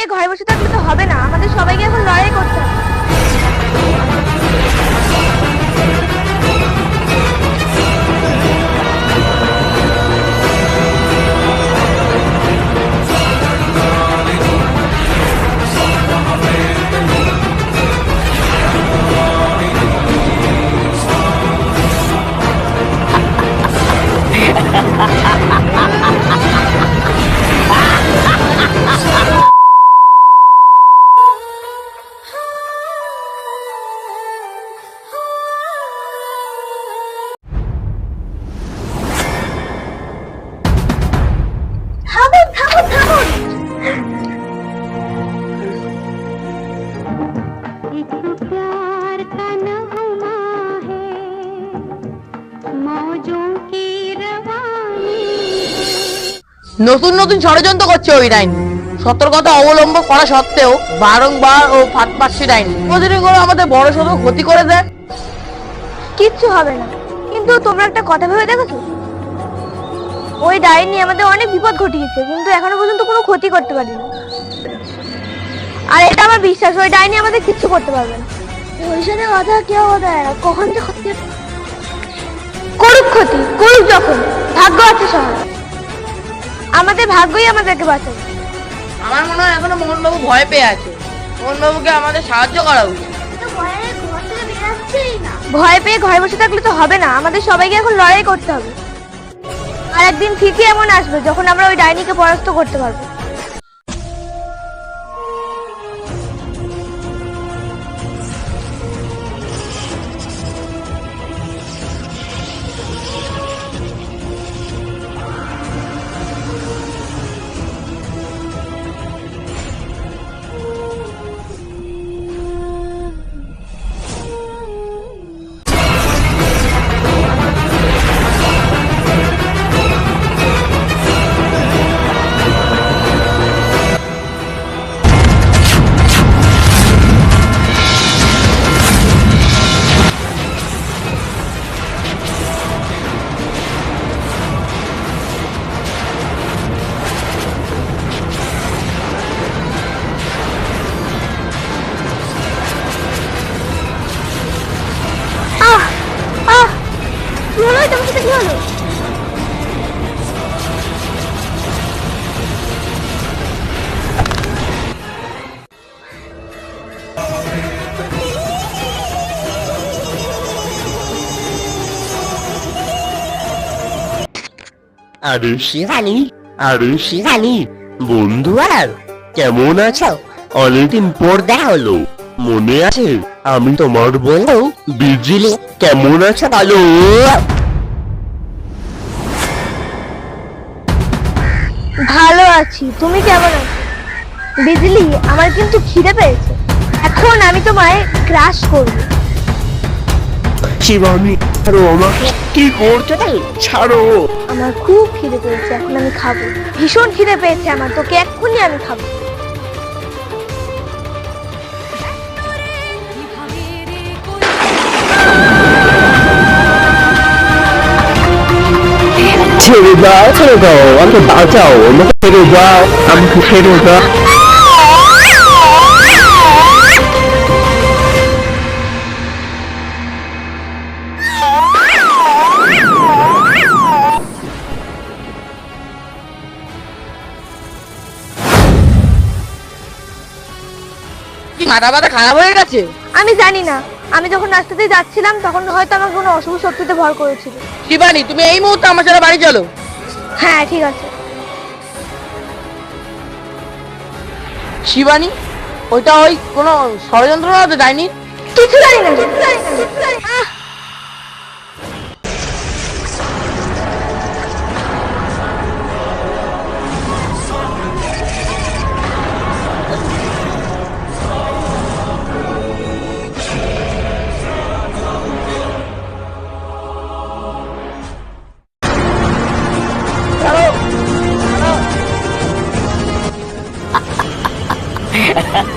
পেয়ে ঘরে বসে থাকলে তো হবে না। আমাদের সবাইকে এখন লড়াই করতে হবে। নতুন নতুন ষড়যন্ত্র করছে ওই ডাইনি। সতর্কতা অবলম্বন করা সত্ত্বেও বারংবার ও ফাটপাচ্ছি ডাইনি। প্রতিদিন করে আমাদের বড় সড়ো ক্ষতি করে দেয়। কিচ্ছু হবে না। কিন্তু তোমরা একটা কথা ভেবে দেখেছ ওই ডাইনি আমাদের অনেক বিপদ ঘটিয়েছে কিন্তু এখনও পর্যন্ত কোনো ক্ষতি করতে পারিনি। আর এটা আমার বিশ্বাস ওই ডাইনি আমাদের কিচ্ছু করতে পারবে না। ওই সাথে কথা কেউ দেয় না কখন যে ক্ষতি করুক ক্ষতি করুক যখন। ভাগ্য আছে সহায় আমাদের ভাগ্যই আমাদেরকে বাঁচাবে। আমার মনে হয় এখনও মোহনবাবু ভয় পেয়ে আছে। মোহনবাবুকে আমাদের সাহায্য করা উচিত। ভয় পেয়ে ঘরে বসে থাকলে তো হবে না। আমাদের সবাইকে এখন লড়াই করতে হবে। আর একদিন ঠিকই এমন আসবে যখন আমরা ওই ডাইনিকে পরাস্ত করতে পারব। আরে শিরানি আরে শিরানি বন্ধু আর, কেমন আছো? অনেকদিন পর দেখা হলো। মনে আছে, আমি তোমার বন্ধু বিজিলে, কেমন আছো ভালো ভালো আছি। তুমি কেমন আছো? বিজলি আমার কিন্তু খিদে পেয়েছে। এখন আমি তোমায় ক্রাশ করব। শিবানী ছাড়ো আমাকে কি করছ? ছাড়ো। আমার খুব খিদে পেয়েছে এখন আমি খাব। ভীষণ খিদে পেয়েছে আমার তোকে এক্ষুনি আমি খাব। ছেড়ে দাও ছেড়ে দাও আমাকে বাঁচাও আমাকে ছেড়ে দাও আমাকে ছেড়ে দাও মাথা ব্যথা খারাপ হয়ে গেছে? আমি জানি না। আমি যখন রাস্তাতে যাচ্ছিলাম তখন হয়তো আমার কোনো অশুভ শক্তিতে ভর করেছিল। শিবানী তুমি এই মুহূর্তে আমার সাথে বাড়ি চলো। হ্যাঁ ঠিক আছে। শিবানী ওইটা ওই কোনো ষড়যন্ত্র না। তো ডাইনি কিছু জানি না।